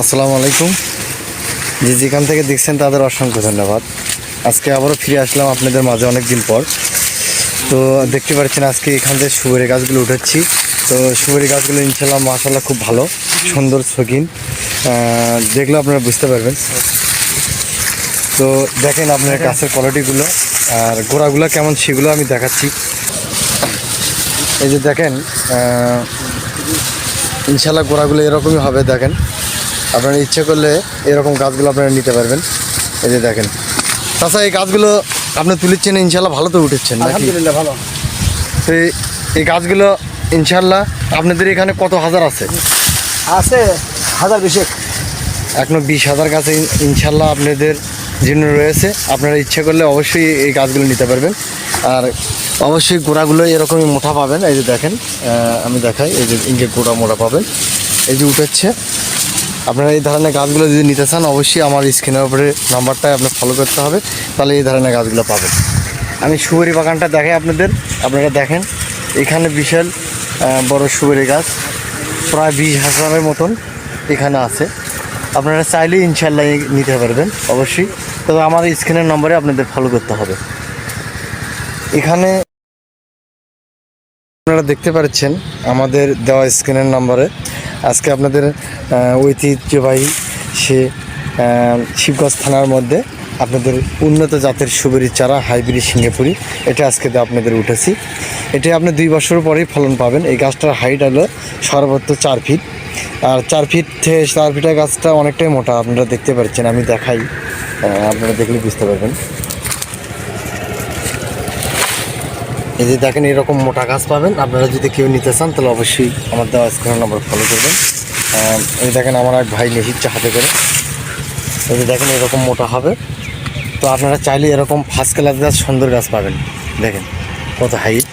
আসসালামু আলাইকুম। যে যেখান থেকে দেখছেন তাদের অসংখ্য ধন্যবাদ। আজকে আবারও ফিরে আসলাম আপনাদের মাঝে অনেক দিন পর। তো দেখতে পাচ্ছেন আজকে এখান থেকে সুপারি গাছগুলো উঠাচ্ছি তো সুপারি গাছগুলো ইনশাল্লাহ মাসাল্লাহ খুব ভালো সুন্দর আহ, দেখলে আপনারা বুঝতে পারবেন। তো দেখেন আপনার গাছের কোয়ালিটিগুলো আর গোড়াগুলো কেমন সেগুলো আমি দেখাচ্ছি। এই যে দেখেন ইনশাল্লাহ গোড়াগুলো এরকমই হবে দেখেন। আপনারা ইচ্ছে করলে এরকম গাছগুলো আপনারা নিতে পারবেন। এই যে দেখেন। তাছাড়া এই গাছগুলো আপনি তুলেছেন ইনশাল্লাহ ভালো তো উঠেছেন আলহামদুলিল্লাহ ভালো। তো এই- গাছগুলো ইনশাল্লাহ আপনাদের এখানে কত হাজার আছে? আছে হাজার বিশেক। এখনও বিশ হাজার গাছে ইন- ইনশাল্লাহ আপনাদের জন্য রয়েছে। আপনারা ইচ্ছে করলে অবশ্যই এই গাছগুলো নিতে পারবেন। আর অবশ্যই গোড়াগুলো এরকমই মোটা পাবেন। এই যে দেখেন আমি দেখাই এই যে ইঞ্জে গোড়া মোটা পাবেন। এই যে উঠেছে। আপনারা এই ধরনের গাছগুলো যদি নিতে চান, অবশ্যই আমার স্ক্রিনের উপরে নাম্বারটাই আপনার ফলো করতে হবে, তাহলে এই ধরনের গাছগুলো পাবেন। আমি সুপারি বাগানটা দেখাই আপনাদের, আপনারা দেখেন, এখানে বিশাল বড় সুপারি গাছ, প্রায় বিশ হাজারের মতন এখানে আছে। আপনারা চাইলেই ইনশাল্লাহ নিতে পারবেন, অবশ্যই। তবে আমার স্ক্রিনের নম্বরে আপনাদের ফলো করতে হবে। এখানে আপনারা দেখতে পাচ্ছেন আমাদের দেওয়া স্ক্রিনের নম্বরে। আজকে আপনাদের ঐতিহ্যবাহী সে শিবগঞ্জ থানার মধ্যে আপনাদের উন্নত জাতের সুবেরি চারা হাইব্রিড সিঙ্গাপুরি এটা আজকে আপনাদের উঠেছি। এটা আপনি দুই বছর পরেই ফলন পাবেন। এই গাছটার হাইট হলো সর্বোচ্চ চার ফিট আর চার ফিট থেকে চার ফিটের গাছটা অনেকটাই মোটা, আপনারা দেখতে পাচ্ছেন, আমি দেখাই আপনারা দেখলে বুঝতে পারবেন। এই যে দেখেন এরকম মোটা গাছ পাবেন। আপনারা যদি কেউ নিতে চান, তাহলে অবশ্যই আমার দেওয়া স্ক্রিনের নাম্বার ফলো করবেন। এই দেখেন আমার এক ভাই নিয়ে হাতে করে। এই যে দেখেন এরকম মোটা হবে। তো আপনারা চাইলে এরকম ফার্স্ট ক্লাস গাছ, সুন্দর গাছ পাবেন। দেখেন কত হাইট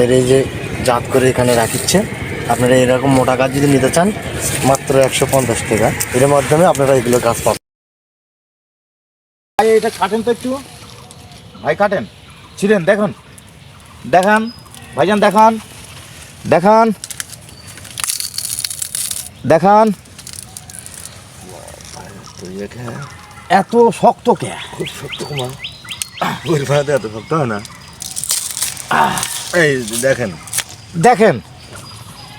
এর এই যে জাত করে এখানে রাখিচ্ছে। আপনারা এরকম মোটা গাছ যদি নিতে চান, মাত্র একশো পঞ্চাশ টাকা। এর মাধ্যমে আপনারা এগুলো গাছ পাবেন। ভাই, এটা কাটেন তো একটু। ভাই, কাটেন। ছিলেন দেখুন। দেখান ভাইজান দেখান দেখান দেখান। এত শক্ত কে? খুব শক্ত কুমা ওই ভাড়াতে এত শক্ত হয় না। এই দেখেন। দেখেন।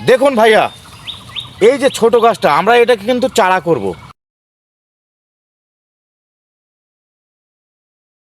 দেখুন ভাইয়া এই যে ছোট গাছটা আমরা এটাকে কিন্তু চারা করব।